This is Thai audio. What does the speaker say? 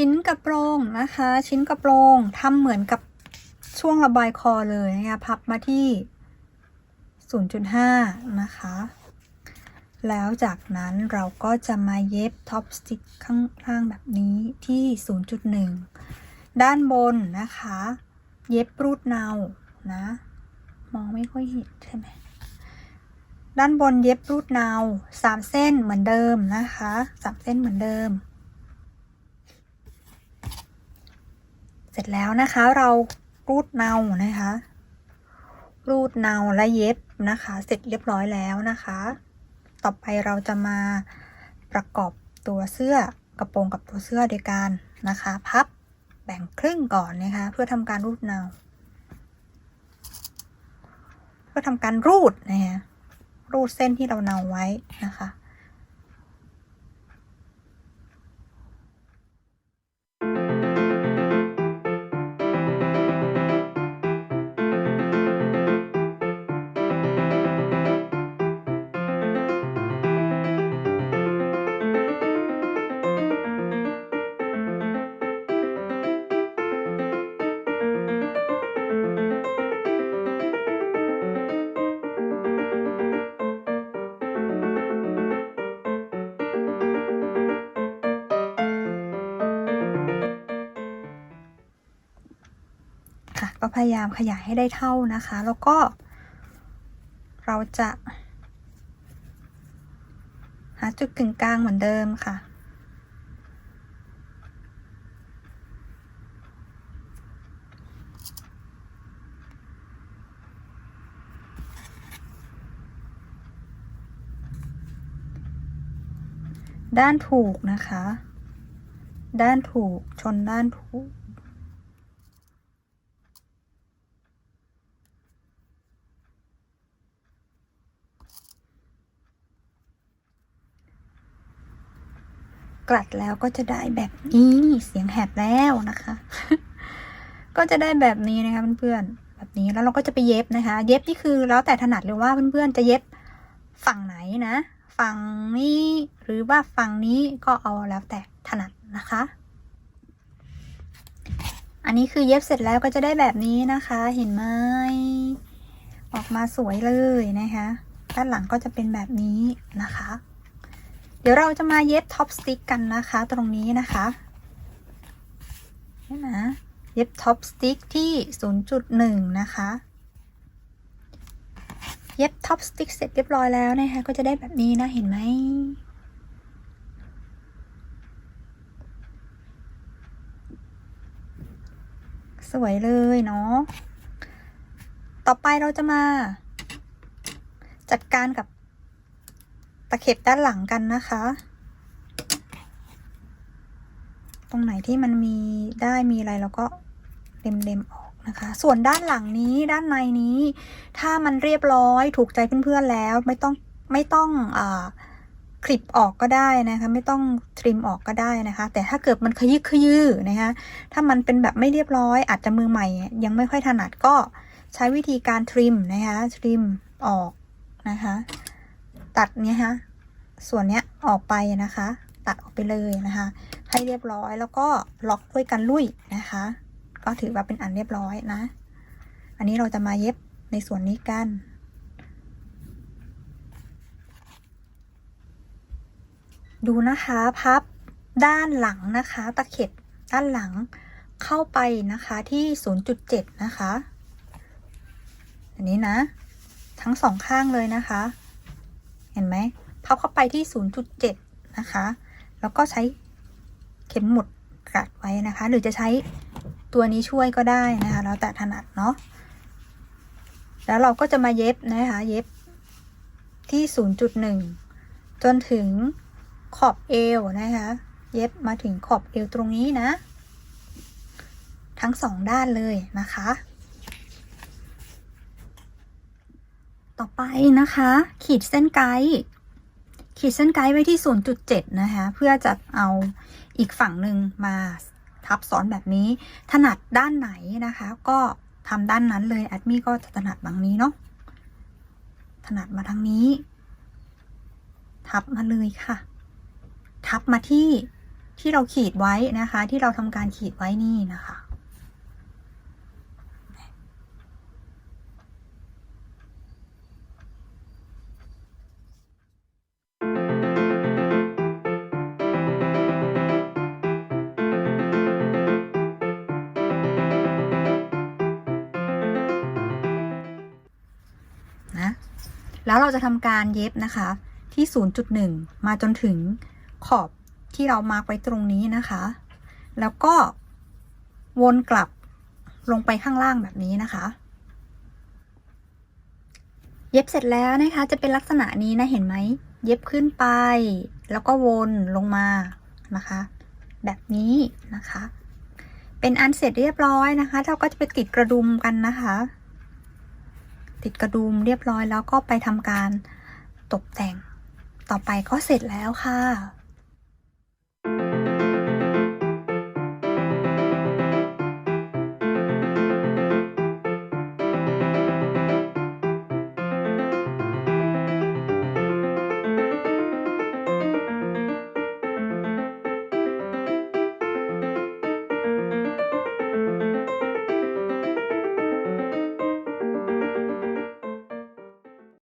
ชิ้นกระโปรงนะคะ ชิ้นกระโปรงทำเหมือนกับช่วงระบายคอเลยนะคะพับมาที่ 0.5 นะคะ แล้วจากนั้นเราก็จะมาเย็บท็อปสติ c ข้างล่างแบบนี้ที่ 0.1 ด้านบนนะคะ เย็บรูดเนานะ มองไม่ค่อยเห็นใช่ไหมด้านบนเย็บรูดเนาสามเส้นเหมือนเดิมนะคะสามเส้นเหมือนเดิม สร็จแล้วนะคะเรารูดเนานะคะ รูดเนาและเย็บนะคะ เสร็จเรียบร้อยแล้วนะคะ ต่อไปเราจะมาประกอบตัวเสื้อกระโปรงกับตัวเสื้อโดยการนะคะ พับแบ่งครึ่งก่อนนะคะ เพื่อทำการรูดเนา เพื่อทำการรูดนะคะรูดเส้นที่เราเนาไว้นะคะ ก็พยายามขยายให้ได้เท่านะคะ แล้วก็ เราจะ หาจุดกึ่งกลางเหมือนเดิมค่ะ ด้านถูกนะคะ ด้านถูกชนด้านถูก กลัดแล้วก็จะได้แบบนี้เสียงแหบแล้วนะคะ ก็จะได้แบบนี้นะคะเพื่อนๆแบบนี้แล้วเราก็จะไปเย็บนะคะ เย็บนี่คือแล้วแต่ถนัดเลยว่าเพื่อนๆจะเย็บฝั่งไหนนะฝั่งนี้หรือว่าฝั่งนี้ก็เอาแล้วแต่ถนัดนะคะ อันนี้คือเย็บเสร็จแล้วก็จะได้แบบนี้นะคะ เห็นไหมออกมาสวยเลยนะคะ ด้านหลังก็จะเป็นแบบนี้นะคะ ดี๋ยวเราจะมาเย็บท็อปสติ๊กกันนะคะตรงนี้นะคะนี่นะเย็บท็อปสติ๊กที่ 0.1 นะคะ เย็บท็อปสติ๊กเสร็จเรียบร้อยแล้วนะคะก็จะได้แบบนี้นะเห็นไหมสวยเลยเนาะ ต่อไปเราจะมา จัดการกับ ตะเข็บด้านหลังกันนะคะ ตรงไหนที่มันมีได้มีอะไรเราก็เล็มๆออกนะคะ ส่วนด้านหลังนี้ด้านในนี้ ถ้ามันเรียบร้อยถูกใจเพื่อนๆแล้วไม่ต้องไม่ต้องอาคลิปออกก็ได้นะคะไม่ต้องทริมออกก็ได้นะคะ แต่ถ้าเกิดมันขยึกขยือนะคะถ้ามันเป็นแบบไม่เรียบร้อย อาจจะมือใหม่ ยังไม่ค่อยถนัดก็ใช้วิธีการทริมนะคะทริมออกนะคะ ตัดเนี่ยฮะส่วนเนี้ยออกไปนะคะ ตัดออกไปเลยนะคะ ให้เรียบร้อยแล้วก็ล็อกด้วยกันลุยนะคะ ก็ถือว่าเป็นอันเรียบร้อยนะ อันนี้เราจะมาเย็บในส่วนนี้กันดูนะคะพับด้านหลังนะคะตะเข็บด้านหลังเข้าไปนะคะที่ 0.7 นะคะ อันนี้นะ ทั้งสองข้างเลยนะคะ เห็นไหมพับเข้าไปที่ 0.7 นะคะ แล้วก็ใช้เข็มหมุดกัดไว้นะคะ หรือจะใช้ตัวนี้ช่วยก็ได้นะคะ แล้วแต่ถนัดเนาะ แล้วเราก็จะมาเย็บนะคะ เย็บที่ 0.1 จนถึงขอบเอวนะคะ เย็บมาถึงขอบเอวตรงนี้นะ ทั้งสองด้านเลยนะคะ ต่อไปนะคะ ขีดเส้นไกด์ขีดเส้นไกด์ไว้ที่ 0.7 นะคะ เพื่อจะเอาอีกฝั่งหนึ่งมาทับซ้อนแบบนี้ ถนัดด้านไหนนะคะ ก็ทำด้านนั้นเลยแอดมี่ก็จะถนัดบางนี้เนาะถนัดมาทางนี้ ทับมาเลยค่ะ ทับมาที่ที่เราขีดไว้นะคะ ที่เราทำการขีดไว้นี่นะคะนะ แล้วเราจะทำการเย็บนะคะ ที่ 0.1 มาจนถึงขอบที่เรามาร์กไว้ตรงนี้นะคะ แล้วก็วนกลับลงไปข้างล่างแบบนี้นะคะ เย็บเสร็จแล้วนะคะ จะเป็นลักษณะนี้นะเห็นไหม เย็บขึ้นไป แล้วก็วนลงมานะคะ แบบนี้นะคะ เป็นอันเสร็จเรียบร้อยนะคะ เราก็จะไปติดกระดุมกันนะคะ ติดกระดุมเรียบร้อยแล้วก็ไปทำการตกแต่งต่อไปก็เสร็จแล้วค่ะ